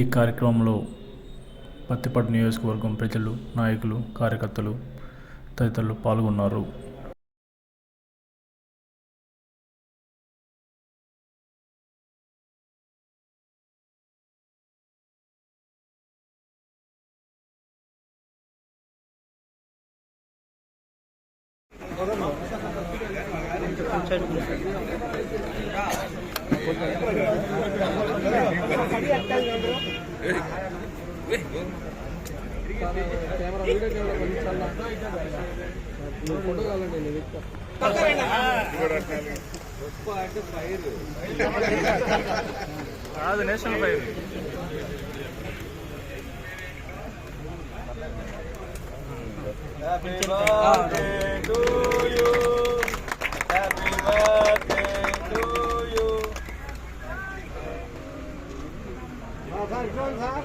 ఈ కార్యక్రమంలో పత్తిపాడు నియోజకవర్గం ప్రజలు నాయకులు కార్యకర్తలు తదితరులు పాల్గొన్నారు. కెమెరా వీడియో కెమెరా ఫోటో కావాలండి నేను కాదు national fire. Happy birthday to you. Happy birthday to you. ఒకసారి చూడండి సార్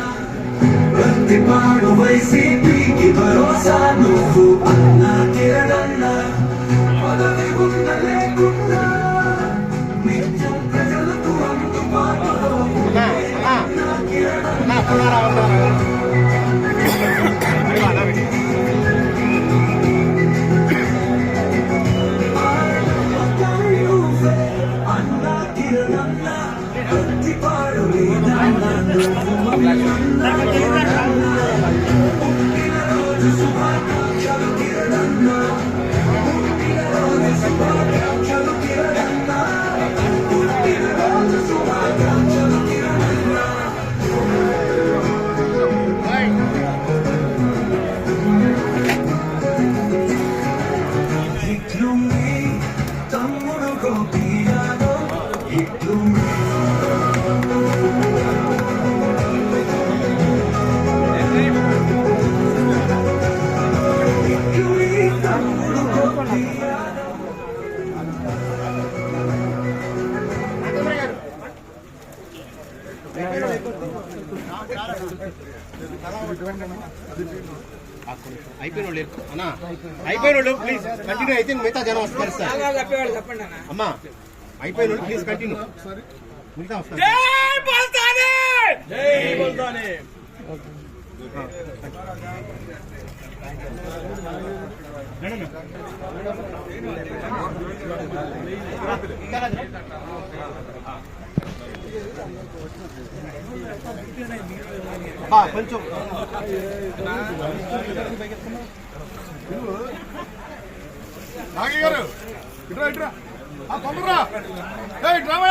ఆ, ఇది వైసీపీకి భరోసా నువ్వు అన్న కిరణన్న పదవి ఉన్న లేకుండా నిత్యం ప్రజలకు అందుబాటులో నువ్వే అయిపోయిన వాళ్ళు అన్నా అయిపోయిన వాళ్ళు ప్లీజ్ కంటిన్యూ అయితే మిగతా జనం వస్తారు సార్. అమ్మా అయిపోయిన వాళ్ళు ప్లీజ్ కంటిన్యూ మిగతా వస్తారు. బా, కొంచెం. నాగి గారు ఇట్రా ఇట్రా. ఆ తొందరరా. ఏయ్ డ్రామా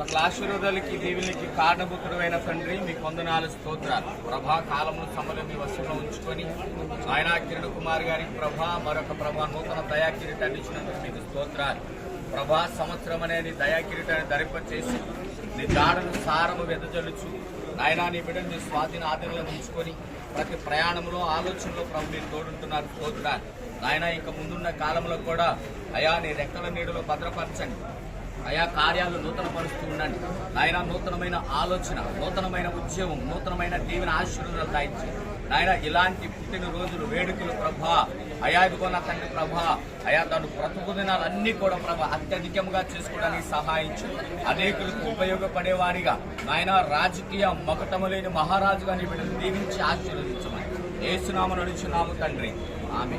చేసుకుందాం. సకల ఆశీర్వాదాలకి కారణభూతుడైన తండ్రి మీ కొందనాలు స్తోత్రాలు. ప్రభా కాలంలో సమలు మీ వశంలో ఉంచుకొని ఆయన కిరణ్ కుమార్ గారికి ప్రభా మరొక ప్రభా నూతన దయా కిరీటాన్ని ఇచ్చినందుకు మీకు స్తోత్రాలు. ప్రభా సంవత్సరం అనేది దయా కిరీటాన్ని ధరింపచేసి నీ దాడను సారము వెదజల్లుచు నాయనా నీ బిడ్డను నీ స్వాధీన ఆధీనంలో ఉంచుకొని ప్రతి ప్రయాణంలో ఆలోచనలో ప్రభు మీరు తోడుంటున్నారు స్తోత్రాలు. నాయన ఇంకా ముందున్న కాలంలో కూడా అయా నీ రెక్కల నీడలో భద్రపరచండి. అయా కార్యాలు నూతనపరుస్తూ ఉండండి. నాయన నూతనమైన ఆలోచన నూతనమైన ఉద్యమం నూతనమైన దీవెన ఆశీర్వాదాలు దాయించి. నాయన ఇలాంటి పుట్టిన రోజులు వేడుకలు ప్రభా అయా ఇదిగో తండ్రి ప్రభా అయా తను బ్రతుకు దినాలన్నీ కూడా ప్రభా అత్యధికంగా చేసుకోవడానికి సహాయించు. అనేకులకు ఉపయోగపడేవారిగా నాయన రాజకీయ మకటము లేని మహారాజుగా నీ బిడ్డను దీవించి ఆశీర్వదించమని. ఏసునామ నడుచున్నాము తండ్రి. ఆమె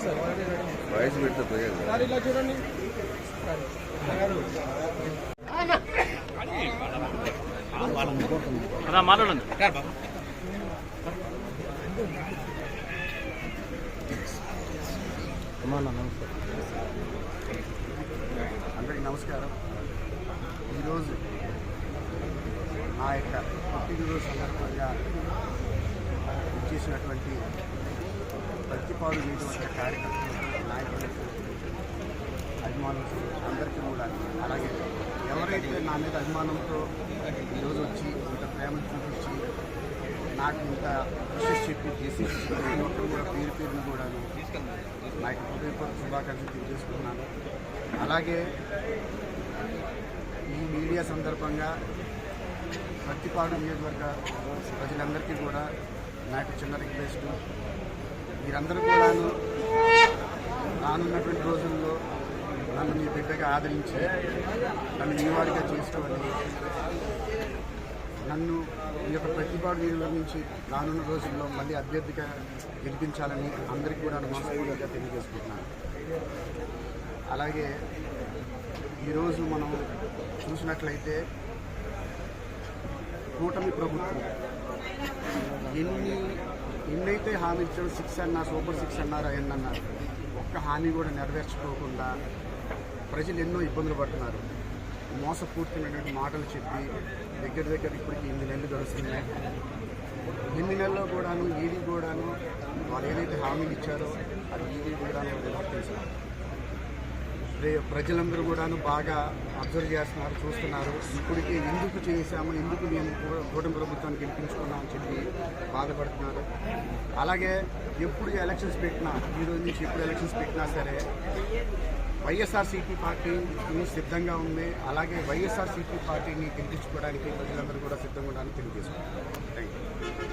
ఒకసారి సార్ ఇలా చూడండి. మాట్లాడండి. అందరికీ నమస్కారం. ఈరోజు నా యొక్క పుట్టినరోజు సందర్భంగా చేసినటువంటి ప్రతిపాడు చేసినటువంటి కార్యకర్తలు నాయకులకు అభిమానులు అందరికీ కూడా. అలాగే ఎవరైతే నా మీద అభిమానంతో ఈరోజు వచ్చి ఇంత ప్రేమను చూపించి నాకు ఇంత విషెస్ చెప్పి చేసి ఒక్కరు కూడా పేరు పేరుని కూడాను నాకు హృదయపూర్వక శుభాకాంక్షలు తెలియజేసుకున్నాను అలాగే ఈ మీడియా సందర్భంగా ప్రతిపాడు నియోజకవర్గ ప్రజలందరికీ కూడా నాకు చిన్న రిక్వెస్ట్. మీరందరూ కూడాను రానున్నటువంటి రోజుల్లో నన్ను మీ బిడ్డగా ఆదరించి నన్ను మీవాడిగా చేసుకోవాలి. నన్ను ఈ యొక్క ప్రతిపాడు నుంచి రానున్న రోజుల్లో మళ్ళీ అభ్యర్థిగా గెలిపించాలని అందరికీ కూడా మనస్ఫూర్తిగా తెలియజేసుకుంటున్నాను. అలాగే ఈరోజు మనం చూసినట్లయితే కూటమి ప్రభుత్వం ఎన్ని ఎన్నైతే హామీ ఇచ్చారు సిక్స్ అన్నారు సూపర్ సిక్స్ అన్నారు అవన్నీ అన్నారు ఒక్క హామీ కూడా నెరవేర్చుకోకుండా ప్రజలు ఎన్నో ఇబ్బందులు పడుతున్నారు. మోసపూర్తిమైనటువంటి మాటలు చెప్పి దగ్గర దగ్గర ఇప్పటికి ఎనిమిది నెలలు గడుస్తున్నాయి. ఎన్ని నెలల్లో కూడాను ఏది కూడాను వాళ్ళు ఏదైతే హామీలు ఇచ్చారో అది ఏది కూడాను నిర్వర్తించారు ప్రజలందరూ కూడాను బాగా అబ్జర్వ్ చేస్తున్నారు చూస్తున్నారు. ఇప్పటికే ఎందుకు చేశాము ఎందుకు మేము కూటమి ప్రభుత్వాన్ని గెలిపించుకున్నామని చెప్పి బాధపడుతున్నారు. అలాగే ఎప్పుడు ఎలక్షన్స్ పెట్టినా ఈ రోజు నుంచి ఎప్పుడు ఎలక్షన్స్ పెట్టినా సరే వైఎస్ఆర్సీపీ పార్టీ సిద్ధంగా ఉంది. అలాగే వైఎస్ఆర్సీపీ పార్టీని గెలిపించుకోవడానికి ప్రజలందరూ కూడా సిద్ధంగా ఉండాలని తెలియజేసుకుంటున్నారు థ్యాంక్ యూ